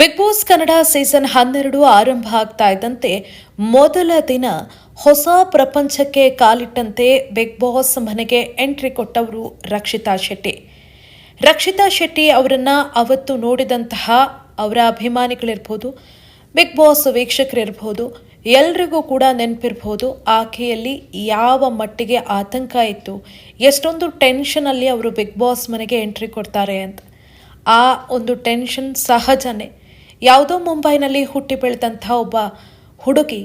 Big boss Kannada season ಹನ್ನೆರಡು ಆರಂಭ ಆಗ್ತಾ ಇದ್ದಂತೆ ಮೊದಲ ದಿನ ಹೊಸ ಪ್ರಪಂಚಕ್ಕೆ ಕಾಲಿಟ್ಟಂತೆ ಬಿಗ್ ಬಾಸ್ ಮನೆಗೆ ಎಂಟ್ರಿ ಕೊಟ್ಟವರು ರಕ್ಷಿತಾ ಶೆಟ್ಟಿ. ರಕ್ಷಿತಾ ಶೆಟ್ಟಿ ಅವರನ್ನ ಅವತ್ತು ನೋಡಿದಂತಹ ಅವರ ಅಭಿಮಾನಿಗಳಿರ್ಬೋದು, ಬಿಗ್ ಬಾಸ್ ವೀಕ್ಷಕರಿರ್ಬೋದು, ಎಲ್ರಿಗೂ ಕೂಡ ನೆನಪಿರ್ಬೋದು, ಆಕೆಯಲ್ಲಿ ಯಾವ ಮಟ್ಟಿಗೆ ಆತಂಕ ಇತ್ತು, ಎಷ್ಟೊಂದು ಟೆನ್ಷನಲ್ಲಿ ಅವರು ಬಿಗ್ ಬಾಸ್ ಮನೆಗೆ ಎಂಟ್ರಿ ಕೊಡ್ತಾರೆ ಅಂತ. ಆ ಒಂದು ಟೆನ್ಷನ್ ಸಹಜನೇ ಯಾವುದೋ ಮುಂಬೈನಲ್ಲಿ ಹುಟ್ಟಿ ಬೆಳೆದಂಥ ಒಬ್ಬ ಹುಡುಗಿ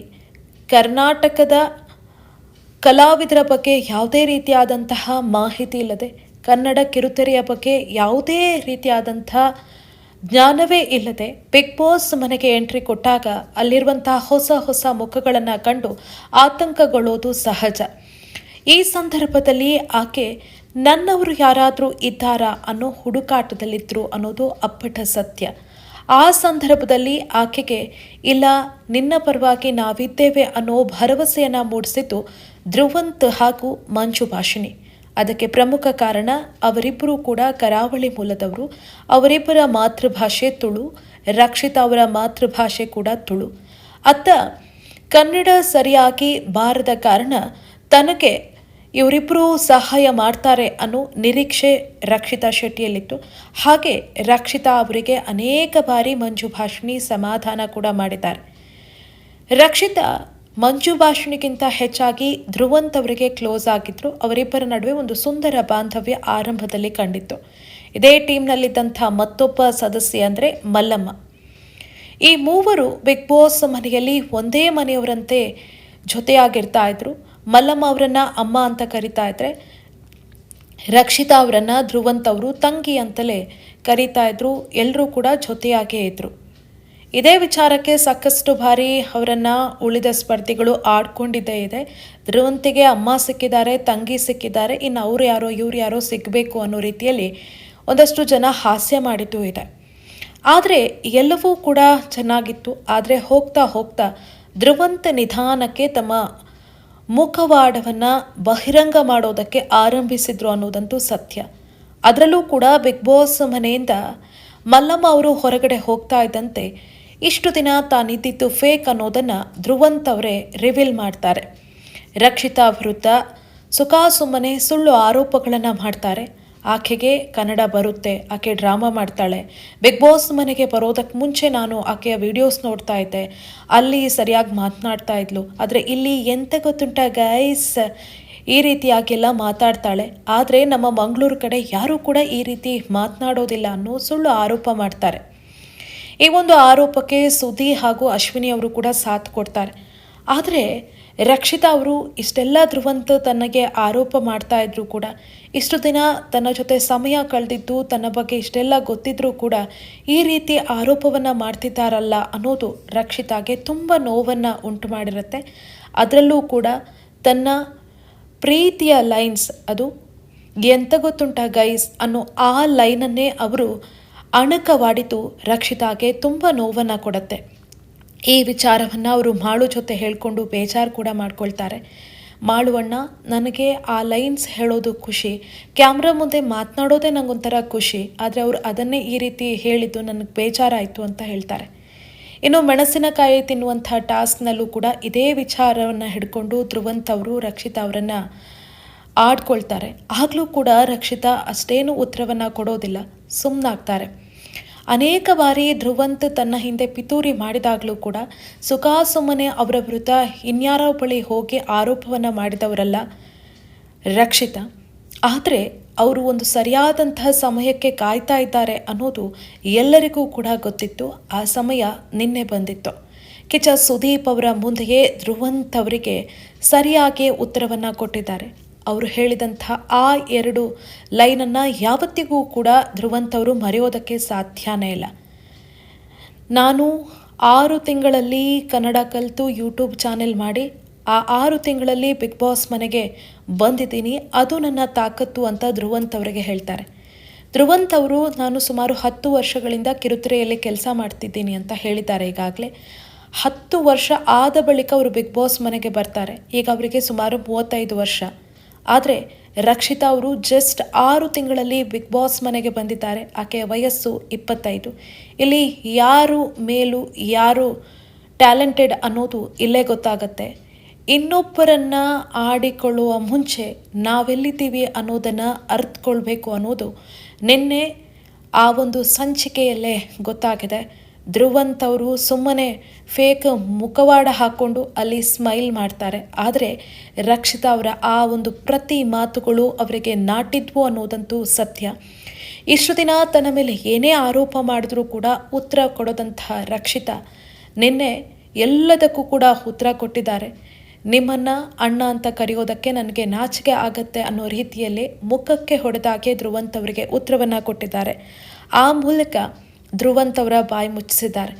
ಕರ್ನಾಟಕದ ಕಲಾವಿದರ ಬಗ್ಗೆ ಯಾವುದೇ ರೀತಿಯಾದಂತಹ ಮಾಹಿತಿ ಇಲ್ಲದೆ ಕನ್ನಡ ಕಿರುತೆರೆಯ ಬಗ್ಗೆ ಯಾವುದೇ ರೀತಿಯಾದಂಥ ಜ್ಞಾನವೇ ಇಲ್ಲದೆ ಬಿಗ್ ಬಾಸ್ ಮನೆಗೆ ಎಂಟ್ರಿ ಕೊಟ್ಟಾಗ ಅಲ್ಲಿರುವಂತಹ ಹೊಸ ಹೊಸ ಮುಖಗಳನ್ನು ಕಂಡು ಆತಂಕಗೊಳ್ಳೋದು ಸಹಜ. ಈ ಸಂದರ್ಭದಲ್ಲಿ ಆಕೆ ನನ್ನವರು ಯಾರಾದರೂ ಇದ್ದಾರಾ ಅನ್ನೋ ಹುಡುಕಾಟದಲ್ಲಿದ್ದರು ಅನ್ನೋದು ಅಪ್ಪಟ ಸತ್ಯ. ಆ ಸಂದರ್ಭದಲ್ಲಿ ಆಕೆಗೆ, ಇಲ್ಲ, ನಿನ್ನ ಪರವಾಗಿ ನಾವಿದ್ದೇವೆ ಅನ್ನೋ ಭರವಸೆಯನ್ನು ಮೂಡಿಸಿದ್ದು ಧ್ರುವಂತ್ ಹಾಗೂ ಮಂಜು ಭಾಷಿಣಿ ಅದಕ್ಕೆ ಪ್ರಮುಖ ಕಾರಣ ಅವರಿಬ್ಬರೂ ಕೂಡ ಕರಾವಳಿ ಮೂಲದವರು. ಅವರಿಬ್ಬರ ಮಾತೃಭಾಷೆ ತುಳು, ರಕ್ಷಿತ ಅವರ ಮಾತೃಭಾಷೆ ಕೂಡ ತುಳು. ಅತ್ತ ಕನ್ನಡ ಸರಿಯಾಗಿ ಬಾರದ ಕಾರಣ ತನಗೆ ಇವರಿಬ್ಬರು ಸಹಾಯ ಮಾಡ್ತಾರೆ ಅನ್ನೋ ನಿರೀಕ್ಷೆ ರಕ್ಷಿತಾ ಶೆಟ್ಟಿಯಲ್ಲಿತ್ತು. ಹಾಗೆ ರಕ್ಷಿತಾ ಅವರಿಗೆ ಅನೇಕ ಬಾರಿ ಮಂಜು ಭಾಷಿಣಿ ಸಮಾಧಾನ ಕೂಡ ಮಾಡಿದ್ದಾರೆ. ರಕ್ಷಿತಾ ಮಂಜು ಭಾಷಣಿಗಿಂತ ಹೆಚ್ಚಾಗಿ ಧ್ರುವಂತ್ ಅವರಿಗೆ ಕ್ಲೋಸ್ ಆಗಿದ್ರು. ಅವರಿಬ್ಬರ ನಡುವೆ ಒಂದು ಸುಂದರ ಬಾಂಧವ್ಯ ಆರಂಭದಲ್ಲಿ ಕಂಡಿತ್ತು. ಇದೇ ಟೀಮ್ನಲ್ಲಿದ್ದಂಥ ಮತ್ತೊಬ್ಬ ಸದಸ್ಯೆ ಅಂದರೆ ಮಲ್ಲಮ್ಮ. ಈ ಮೂವರು ಬಿಗ್ ಬಾಸ್ ಮನೆಯಲ್ಲಿ ಒಂದೇ ಮನೆಯವರಂತೆ ಜೊತೆಯಾಗಿರ್ತಾ ಇದ್ರು. ಮಲ್ಲಮ್ಮ ಅವರನ್ನ ಅಮ್ಮ ಅಂತ ಕರಿತಾ ಇದ್ರೆ, ರಕ್ಷಿತಾ ಅವರನ್ನ ಧ್ರುವಂತ್ ಅವರು ತಂಗಿ ಅಂತಲೇ ಕರೀತಾ ಇದ್ರು. ಎಲ್ಲರೂ ಕೂಡ ಜೊತೆಯಾಗೇ ಇದ್ರು. ಇದೇ ವಿಚಾರಕ್ಕೆ ಸಾಕಷ್ಟು ಬಾರಿ ಅವರನ್ನ ಉಳಿದ ಸ್ಪರ್ಧಿಗಳು ಆಡ್ಕೊಂಡಿದ್ದೇ ಇದೆ. ಧ್ರುವಂತಿಗೆ ಅಮ್ಮ ಸಿಕ್ಕಿದ್ದಾರೆ, ತಂಗಿ ಸಿಕ್ಕಿದ್ದಾರೆ. ಇನ್ನು ಅವ್ರು ಯಾರೋ, ಇವ್ರು ಯಾರೋ ಸಿಗಬೇಕು ಅನ್ನೋ ರೀತಿಯಲ್ಲಿ ಒಂದಷ್ಟು ಜನ ಹಾಸ್ಯ ಮಾಡಿದ್ದು ಇದೆ. ಆದರೆ ಎಲ್ಲವೂ ಕೂಡ ಚೆನ್ನಾಗಿತ್ತು. ಆದರೆ ಹೋಗ್ತಾ ಹೋಗ್ತಾ ಧ್ರುವಂತ ನಿಧಾನಕ್ಕೆ ತಮ್ಮ ಮುಖವಾಡವನ್ನು ಬಹಿರಂಗ ಮಾಡೋದಕ್ಕೆ ಆರಂಭಿಸಿದ್ರು ಅನ್ನೋದಂತೂ ಸತ್ಯ. ಅದರಲ್ಲೂ ಕೂಡ ಬಿಗ್ ಬಾಸ್ ಮನೆಯಿಂದ ಮಲ್ಲಮ್ಮ ಅವರು ಹೊರಗಡೆ ಹೋಗ್ತಾ ಇದ್ದಂತೆ ಇಷ್ಟು ದಿನ ತಾನಿದ್ದಿದ್ದು ಫೇಕ್ ಅನ್ನೋದನ್ನು ಧ್ರುವಂತ್ ಅವರೇ ರಿವೀಲ್ ಮಾಡ್ತಾರೆ. ರಕ್ಷಿತಾ ವಿರುದ್ಧ ಸುಖಾಸುಮ್ಮನೆ ಸುಳ್ಳು ಆರೋಪಗಳನ್ನು ಮಾಡ್ತಾರೆ. ಆಕೆಗೆ ಕನ್ನಡ ಬರುತ್ತೆ, ಆಕೆ ಡ್ರಾಮಾ ಮಾಡ್ತಾಳೆ. ಬಿಗ್ ಬಾಸ್ ಮನೆಗೆ ಬರೋದಕ್ಕೆ ಮುಂಚೆ ನಾನು ಆಕೆಯ ವಿಡಿಯೋಸ್ ನೋಡ್ತಾ ಇದ್ದೆ. ಅಲ್ಲಿ ಸರಿಯಾಗಿ ಮಾತನಾಡ್ತಾ ಇದ್ಲು. ಆದರೆ ಇಲ್ಲಿ ಎಂತ ಗೊತ್ತುಂಟ ಗೈಸ್ ಈ ರೀತಿಯಾಗೆಲ್ಲ ಮಾತಾಡ್ತಾಳೆ. ಆದರೆ ನಮ್ಮ ಮಂಗಳೂರು ಕಡೆ ಯಾರೂ ಕೂಡ ಈ ರೀತಿ ಮಾತನಾಡೋದಿಲ್ಲ ಅನ್ನೋ ಸುಳ್ಳು ಆರೋಪ ಮಾಡ್ತಾರೆ. ಈ ಒಂದು ಆರೋಪಕ್ಕೆ ಸುದಿ ಹಾಗೂ ಅಶ್ವಿನಿ ಅವರು ಕೂಡ ಸಾಥ್ ಕೊಡ್ತಾರೆ. ಆದರೆ ರಕ್ಷಿತಾ ಅವರು ಇಷ್ಟೆಲ್ಲ ಧ್ರುವಂತ ತನಗೆ ಆರೋಪ ಮಾಡ್ತಾ ಇದ್ರು ಕೂಡ, ಇಷ್ಟು ದಿನ ತನ್ನ ಜೊತೆ ಸಮಯ ಕಳೆದಿದ್ದು, ತನ್ನ ಬಗ್ಗೆ ಇಷ್ಟೆಲ್ಲ ಗೊತ್ತಿದ್ರೂ ಕೂಡ ಈ ರೀತಿ ಆರೋಪವನ್ನು ಮಾಡ್ತಿದ್ದಾರಲ್ಲ ಅನ್ನೋದು ರಕ್ಷಿತಾಗೆ ತುಂಬ ನೋವನ್ನು ಉಂಟು ಮಾಡಿರುತ್ತೆ. ಅದರಲ್ಲೂ ಕೂಡ ತನ್ನ ಪ್ರೀತಿಯ ಲೈನ್ಸ್, ಅದು ಎಂತ ಗೊತ್ತುಂಟ ಗೈಸ್ ಅನ್ನೋ ಆ ಲೈನನ್ನೇ ಅವರು ಅಣಕವಾಡಿತು ರಕ್ಷಿತಾಗೆ ತುಂಬ ನೋವನ್ನು ಕೊಡುತ್ತೆ. ಈ ವಿಚಾರವನ್ನು ಅವರು ಮಾಳು ಜೊತೆ ಹೇಳಿಕೊಂಡು ಬೇಜಾರು ಕೂಡ ಮಾಡ್ಕೊಳ್ತಾರೆ. ಮಾಳುವಣ್ಣ ನನಗೆ ಆ ಲೈನ್ಸ್ ಹೇಳೋದು ಖುಷಿ. ಕ್ಯಾಮ್ರಾ ಮುಂದೆ ಮಾತನಾಡೋದೇ ನನಗೊಂಥರ ಖುಷಿ. ಆದರೆ ಅವರು ಅದನ್ನೇ ಈ ರೀತಿ ಹೇಳಿದ್ದು ನನಗೆ ಬೇಜಾರಾಯಿತು ಅಂತ ಹೇಳ್ತಾರೆ. ಇನ್ನು ಮೆಣಸಿನಕಾಯಿ ತಿನ್ನುವಂಥ ಟಾಸ್ಕ್ನಲ್ಲೂ ಕೂಡ ಇದೇ ವಿಚಾರವನ್ನು ಹಿಡ್ಕೊಂಡು ಧ್ರುವಂತ್ ಅವರು, ರಕ್ಷಿತಾ ಅವರನ್ನು ಆಡ್ಕೊಳ್ತಾರೆ. ಆಗಲೂ ಕೂಡ ರಕ್ಷಿತಾ ಅಷ್ಟೇನು ಉತ್ತರವನ್ನು ಕೊಡೋದಿಲ್ಲ. ಸುಮ್ಮನಾಗ್ತಾರೆ ಅನೇಕ ಬಾರಿ ಧ್ರುವಂತ್ ತನ್ನ ಹಿಂದೆ ಪಿತೂರಿ ಮಾಡಿದಾಗಲೂ ಕೂಡ ಸುಖಾಸುಮ್ಮನೆ ಅವರ ವಿರುದ್ಧ ಇನ್ಯಾರೋ ಬಳಿ ಹೋಗಿ ಆರೋಪವನ್ನು ಮಾಡಿದವರಲ್ಲ. ರಕ್ಷಿತ. ಆದರೆ ಅವರು ಒಂದು ಸರಿಯಾದಂತಹ ಸಮಯಕ್ಕೆ ಕಾಯ್ತಾ ಇದ್ದಾರೆ ಅನ್ನೋದು ಎಲ್ಲರಿಗೂ ಕೂಡ ಗೊತ್ತಿತ್ತು. ಆ ಸಮಯ ನಿನ್ನೆ ಬಂದಿತ್ತು. ಕಿಚ ಸುದೀಪ್ ಅವರ ಮುಂದೆಯೇ ಧ್ರುವಂತ್ ಅವರಿಗೆ ಸರಿಯಾಗಿ ಉತ್ತರವನ್ನು ಕೊಟ್ಟಿದ್ದಾರೆ. ಅವರು ಹೇಳಿದಂಥ ಆ ಎರಡು ಲೈನನ್ನು ಯಾವತ್ತಿಗೂ ಕೂಡ ಧ್ರುವಂತವರು ಮರೆಯೋದಕ್ಕೆ ಸಾಧ್ಯನೇ ಇಲ್ಲ. ನಾನು ಆರು ತಿಂಗಳಲ್ಲಿ ಕನ್ನಡ ಕಲಿತು ಯೂಟ್ಯೂಬ್ ಚಾನೆಲ್ ಮಾಡಿ ಆ ಆರು ತಿಂಗಳಲ್ಲಿ ಬಿಗ್ ಬಾಸ್ ಮನೆಗೆ ಬಂದಿದ್ದೀನಿ. ಅದು ನನ್ನ ತಾಕತ್ತು ಅಂತ ಧ್ರುವಂತ್ ಅವರಿಗೆ ಹೇಳ್ತಾರೆ. ಧ್ರುವಂತ್ ಅವರು, ನಾನು ಸುಮಾರು ಹತ್ತು ವರ್ಷಗಳಿಂದ ಕಿರುತೆರೆಯಲ್ಲಿ ಕೆಲಸ ಮಾಡ್ತಿದ್ದೀನಿ ಅಂತ ಹೇಳಿದ್ದಾರೆ ಈಗಾಗಲೇ. ಹತ್ತು ವರ್ಷ ಆದ ಬಳಿಕ ಅವರು ಬಿಗ್ ಬಾಸ್ ಮನೆಗೆ ಬರ್ತಾರೆ. ಈಗ ಅವರಿಗೆ ಸುಮಾರು ಮೂವತ್ತೈದು ವರ್ಷ. ಆದರೆ ರಕ್ಷಿತಾ ಅವರು ಜಸ್ಟ್ ಆರು ತಿಂಗಳಲ್ಲಿ ಬಿಗ್ ಬಾಸ್ ಮನೆಗೆ ಬಂದಿದ್ದಾರೆ. ಆಕೆಯ ವಯಸ್ಸು ಇಪ್ಪತ್ತೈದು. ಇಲ್ಲಿ ಯಾರು ಮೇಲು, ಯಾರು ಟ್ಯಾಲೆಂಟೆಡ್ ಅನ್ನೋದು ಇಲ್ಲೇ ಗೊತ್ತಾಗತ್ತೆ. ಇನ್ನೊಬ್ಬರನ್ನು ಆಡಿಕೊಳ್ಳುವ ಮುಂಚೆ ನಾವೆಲ್ಲಿದ್ದೀವಿ ಅನ್ನೋದನ್ನು ಅರ್ಥಕೊಳ್ಬೇಕು ಅನ್ನೋದು ನಿನ್ನೆ ಆ ಒಂದು ಸಂಚಿಕೆಯಲ್ಲೇ ಗೊತ್ತಾಗಿದೆ. ಧ್ರುವಂತ್ ಅವರು ಸುಮ್ಮನೆ ಫೇಕ್ ಮುಖವಾಡ ಹಾಕ್ಕೊಂಡು ಅಲ್ಲಿ ಸ್ಮೈಲ್ ಮಾಡ್ತಾರೆ. ಆದರೆ ರಕ್ಷಿತಾ ಅವರ ಆ ಒಂದು ಪ್ರತಿ ಮಾತುಗಳು ಅವರಿಗೆ ನಾಟಿದ್ವು ಅನ್ನೋದಂತೂ ಸತ್ಯ. ಇಷ್ಟು ದಿನ ತನ್ನ ಮೇಲೆ ಏನೇ ಆರೋಪ ಮಾಡಿದ್ರೂ ಕೂಡ ಉತ್ತರ ಕೊಡೋದಂತಹ ರಕ್ಷಿತಾ ನಿನ್ನೆ ಎಲ್ಲದಕ್ಕೂ ಕೂಡ ಉತ್ತರ ಕೊಟ್ಟಿದ್ದಾರೆ. ನಿಮ್ಮನ್ನು ಅಣ್ಣ ಅಂತ ಕರೆಯೋದಕ್ಕೆ ನನಗೆ ನಾಚಿಕೆ ಆಗತ್ತೆ ಅನ್ನೋ ರೀತಿಯಲ್ಲಿ ಮುಖಕ್ಕೆ ಹೊಡೆದಾಗೆ ಧ್ರುವಂತವರಿಗೆ ಉತ್ತರವನ್ನು ಕೊಟ್ಟಿದ್ದಾರೆ. ಆ ಮೂಲಕ ಧ್ರುವಂತ್ ಅವರ ಬಾಯಿ ಮುಚ್ಚಿಸಿದ್ದಾರೆ.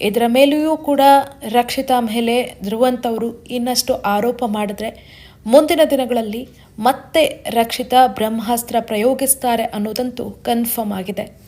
ಇದರ ಮೇಲೆಯೂ ಕೂಡ ರಕ್ಷಿತಾ ಮೇಲೆ ಧ್ರುವಂತವರು ಇನ್ನಷ್ಟು ಆರೋಪ ಮಾಡಿದ್ರೆ ಮುಂದಿನ ದಿನಗಳಲ್ಲಿ ಮತ್ತೆ ರಕ್ಷಿತಾ ಬ್ರಹ್ಮಾಸ್ತ್ರ ಪ್ರಯೋಗಿಸ್ತಾರೆ ಅನ್ನೋದಂತೂ ಕನ್ಫರ್ಮ್ ಆಗಿದೆ.